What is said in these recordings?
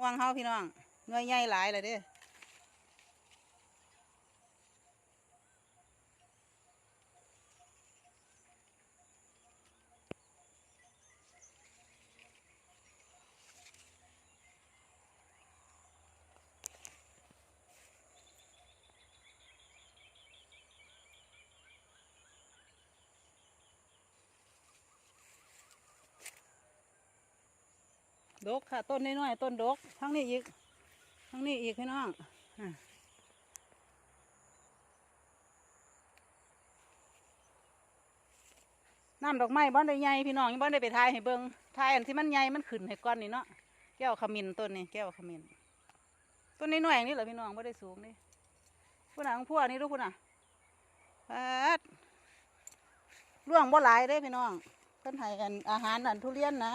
ม่วงเฮาพี่น้องเงยใหญ่หลายเลยเด้ ดกค่ะ ต้นน้อยๆต้นดกทั้งนี้อีกทั้งนี้อีกพี่น้องน้ำดอกไม้บ้านได้ใหญ่พี่น้องยังบ้านได้ไปทายให้เบิงทายอันที่มันใหญ่มันขึ้นให้ก้อนนี่เนาะแก้วขมิ้นต้นนี่แก้วขมิ้นต้นนี้น่อยๆอย่างนี้เหรอพี่น้องไม่ได้สูงนี่พุ่นน่ะพวกนี่ดูพุ่นน่ะปัดร่วงบ่หลายเด้พี่น้องเพิ่นให้อันอาหารอันทุเรียนนะ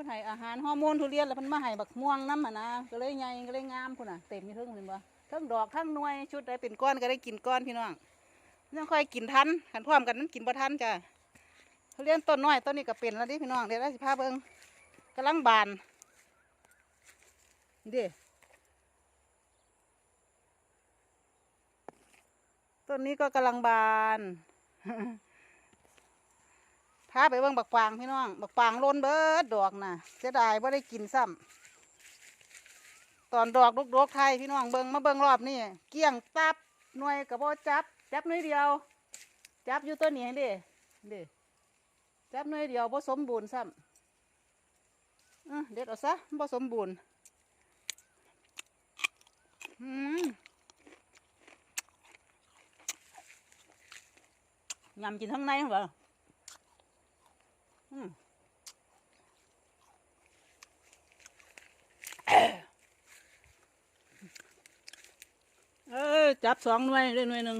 พิ่นให้อาหารฮอร์โมนทุเรียนแล้วเพิ่นมาให้บักม่วงน้ำอะนะก็เลยใหญ่ก็เลยงามพุ่นน่ะเต็มอยู่เทึ่งเห็นบ่ทั้งดอกทั้งหน่วยชุดใดเป็นก้อนก็ได้กินก้อนพี่น้องยังค่อยกินทันขันพร้อมกันมันกินบ่ทันจ้ะทุเรียนต้นน้อยต้นนี้ก็เป็นแล้วดิพี่น้องเดี๋ยวเราสิพาเบิ่งกำลังบานนี่เดิต้นนี้ก็กำลังบาน พาไปเบิ่งบักปางพี่น้อง บักปางโลนเบิดดอกน่ะเสียดายว่าได้กินซ้ำตอนดอกดกๆไทยพี่น้องเบิ่งมาเบิ่งรอบนี่เกี้ยงตับหน่วยกระโบจับ จับหน่วยเดียว จับอยู่ตัวนี้เดิเดิจับหน่วยเดียวผสมบูรณ์ซ้ำเด็ดเอาซะผสมบูรณ์อืมยำกินทั้งในเหรออืม เออจับสองหน่วยได้หน่วยหนึ่ง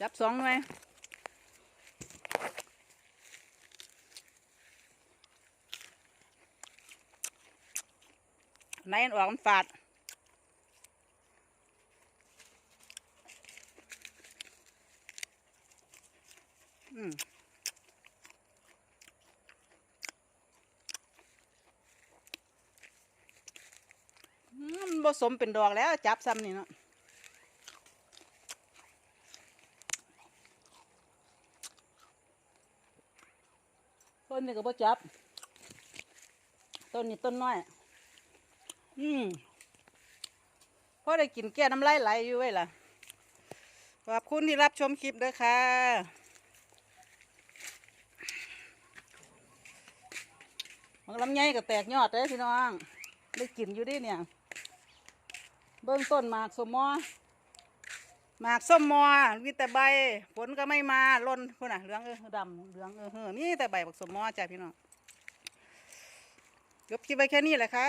จับสองหน่วยไหนออกมันฝาดอืม อืมมันผสมเป็นดอกแล้ว จับซ้ำนี่เนาะต้นนี้ก็บ่จับ ต้นนี้ต้นน้อย อืมพอได้กินแก้น้ำลายไหลอยู่ไว้ยล่ะ ขอบคุณที่รับชมคลิปด้วยค่ะมันลำไยก็แตกยอดเลยพี่น้อง ได้กินอยู่ดิเนี่ย เบื้องต้นหมากสมมอหมากส้มมอมีแต่ใบฝนก็ไม่มาล้นพุ่นน่ะเหลืองเออดำเหลืองเออเฮ้อมีแต่ใบบักสมมอจ้ะพี่น้องจบคลิปไว้แค่นี้แหละค่ะ